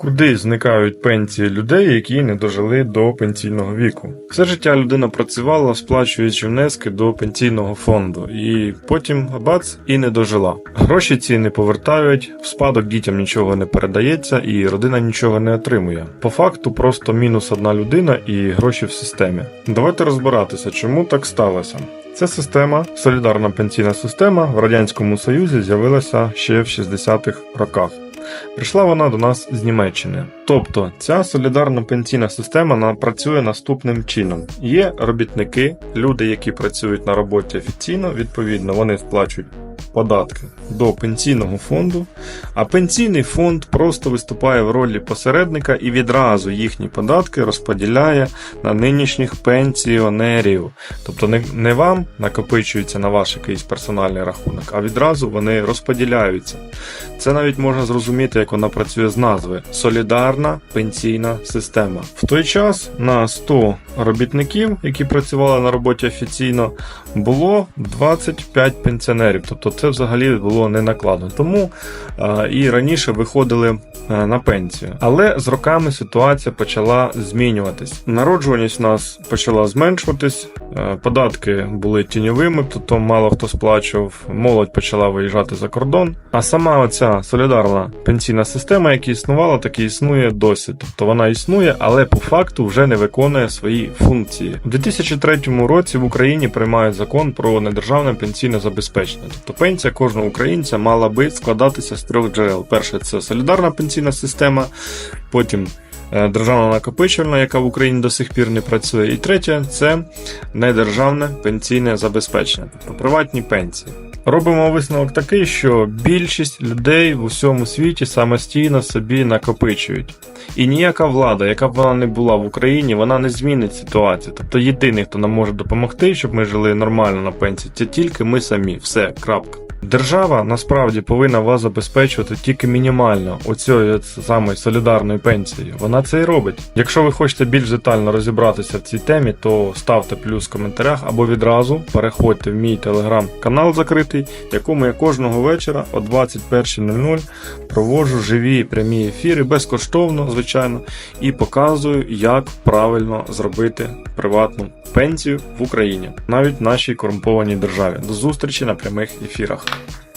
Куди зникають пенсії людей, які не дожили до пенсійного віку? Все життя людина працювала, сплачуючи внески до пенсійного фонду, і потім бац і не дожила. Гроші ці не повертають, в спадок дітям нічого не передається, і родина нічого не отримує. По факту просто мінус одна людина і гроші в системі. Давайте розбиратися, чому так сталося. Ця система, солідарна пенсійна система, в радянському союзі з'явилася ще в 60-х роках. Прийшла вона до нас з Німеччини. Тобто ця солідарна пенсійна система на- працює наступним чином: є робітники, люди, які працюють на роботі офіційно, відповідно, вони сплачують податки до пенсійного фонду, а пенсійний фонд просто виступає в ролі посередника і відразу їхні податки розподіляє на нинішніх пенсіонерів. Тобто не, вам накопичується на ваш якийсь персональний рахунок, а відразу вони розподіляються. Це навіть можна зрозуміти, як вона працює з назви солідарна пенсійна система. В той час на 100 робітників, які працювали на роботі офіційно, було 25 пенсіонерів. Тобто це взагалі було не накладно. Тому і раніше виходили на пенсію. Але з роками ситуація почала змінюватись. Народжуваність у нас почала зменшуватись, податки були тіньовими, тобто мало хто сплачував, молодь почала виїжджати за кордон. А сама оця солідарна пенсійна система, яка існувала, так і існує досі. Тобто вона існує, але по факту вже не виконує свої функції. У 2003 році в Україні приймають закон про недержавне пенсійне забезпечення. Тобто пенсія кожного українця мала би складатися з трьох джерел. Перше це солідарна пенсійна система, потім е, державна накопичувальна, яка в Україні до сих пір не працює. І третє це недержавне пенсійне забезпечення, тобто приватні пенсії. Робимо висновок такий, що більшість людей в усьому світі самостійно собі накопичують. І ніяка влада, яка б вона не була в Україні, вона не змінить ситуацію. Тобто єдиний, хто нам може допомогти, щоб ми жили нормально на пенсії, це тільки ми самі. Все, крапка. Держава насправді повинна вас забезпечувати тільки мінімально оцією самою солідарною пенсією. Вона це і робить. Якщо ви хочете більш детально розібратися в цій темі, то ставте плюс в коментарях або відразу переходьте в мій телеграм-канал закритий, в якому я кожного вечора о 21.00 проводжу живі прямі ефіри безкоштовно, звичайно, і показую, як правильно зробити приватну пенсію в Україні, навіть в нашій корумпованій державі. До зустрічі на прямих ефірах. Bye.